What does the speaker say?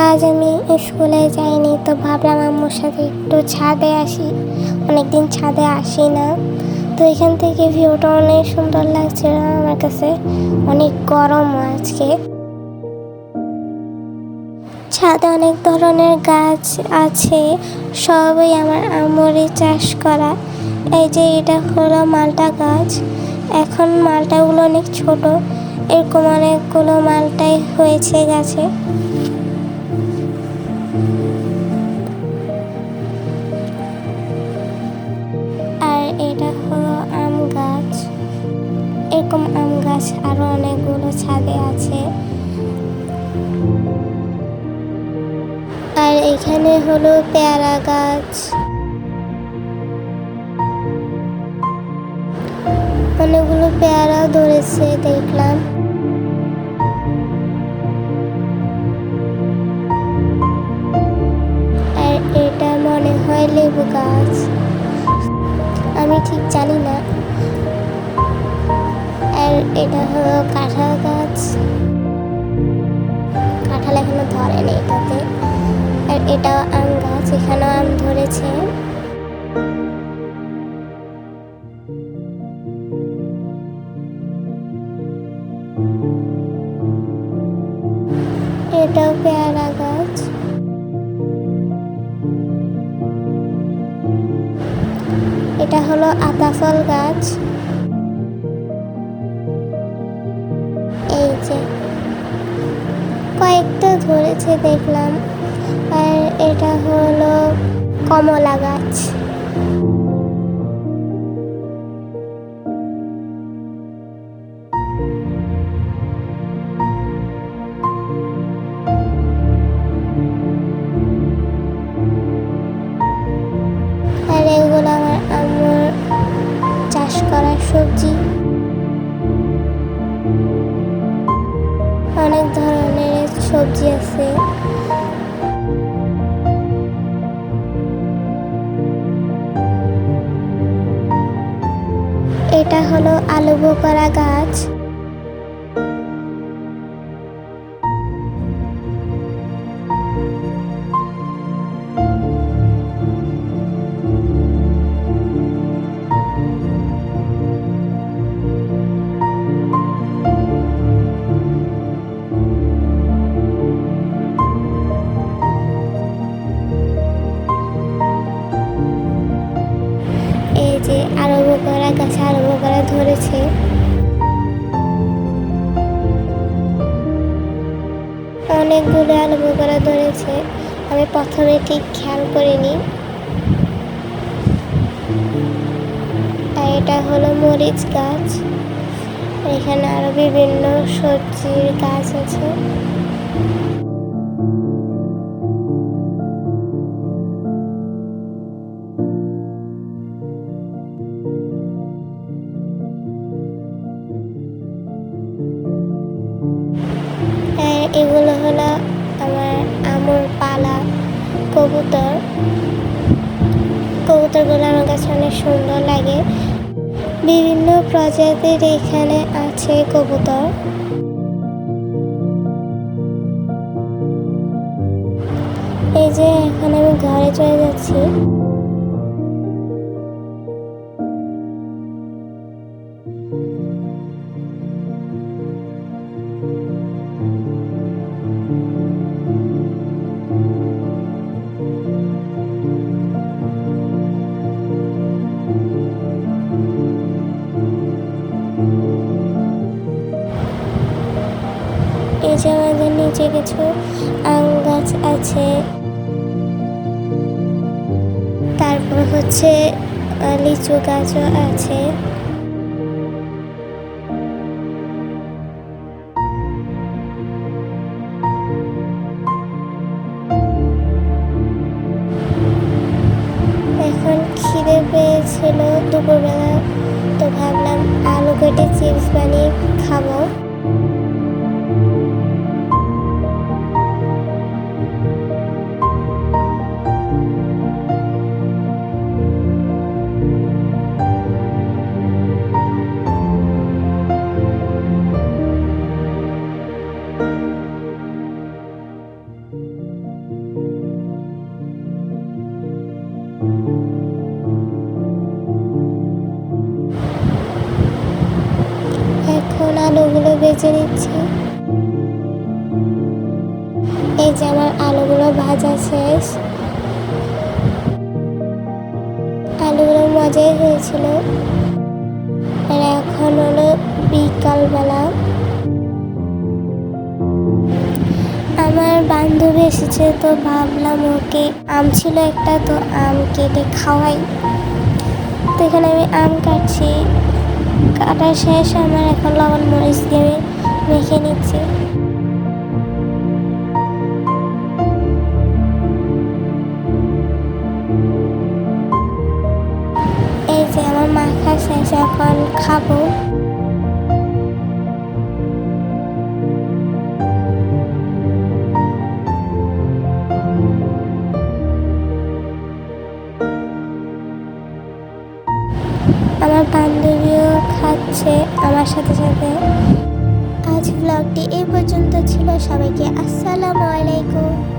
আজ আমি স্কুলে যাইনি, তো ভাবলাম আম্মুর সাথে একটু ছাদে আসি। অনেকদিন ছাদে আসি না। তো এখান থেকে ভিউটা অনেক সুন্দর লাগছিল আমার কাছে? অনেক গরম আজকে। ছাদে অনেক ধরনের গাছ আছে, সবই আমার আমরি চাষ করা। এই যে এটা হলো মালটা গাছ। এখন মালটাগুলো অনেক ছোট, এরকম অনেকগুলো মালটাই হয়েছে গাছে। আরও অনেকগুলো ছাদে আছে। আর এখানে হলো পেয়ারা গাছ। অনেকগুলো পেয়ারা ধরেছে দেখলাম। এটা হলো কাঁঠাল গাছ। কাঁঠাল এখনও ধরেনি এটাতে আর এটাও আম গাছ, এখানেও আম ধরেছে। এটাও পেয়ারা গাছ। এটা হলো আতাফল গাছ। ধরেছে দেখলাম। আর এটা হলো কমলা গাছ। সবজি। অনেক ধরনের সবজি আছে। এটা হলো আলু বোকরা গাছ। যে আলু বোকরা গাছে আলু বোকরা ধরেছে। অনেকগুলো আলু বোকরা ধরেছে। আমি প্রথমে ঠিক খেয়াল করিনি। আর এটা হলো মরিচ গাছ। এখানে আরও বিভিন্ন সবজির গাছ আছে। এগুলো হলো আমার আমুর পালা, কবুতর। কবুতরগুলো আমার কাছে অনেক সুন্দর লাগে। বিভিন্ন প্রজাতির এখানে আছে কবুতর। এই যে এখন আমি ঘরে চলে যাচ্ছি। আমাদের নিচে কিছু আম গাছ আছে। তারপর হচ্ছে লিচু গাছও আছে। এখন খিদে পেয়েছিল দুপুরবেলা, তো ভাবলাম আলু কেটে চিপস বানিয়ে খাব। এখন আলুগুলো ভেজে নিচ্ছি। এই যে আমার আলুগুলো ভাজা শেষ। আলুগুলো মজাই হয়েছিল। আর এখন হলো বিকালবেলা। আমার বান্ধবী এসেছে, তো ভাবলাম ওকে আম ছিল একটা, তো আম কেটে খাওয়াই। তো এখানে আমি আম কাটছি। কাটা শেষ, আমার এখন লবণ মরিচ দিয়ে মেখে নিচ্ছি। এই যে আমার মাখা শেষ, এখন খাব। আমার বান্ধবীও খাচ্ছে আমার সাথে সাথে। আজ ব্লগটি এই পর্যন্ত ছিল। সবাইকে আসসালামু আলাইকুম।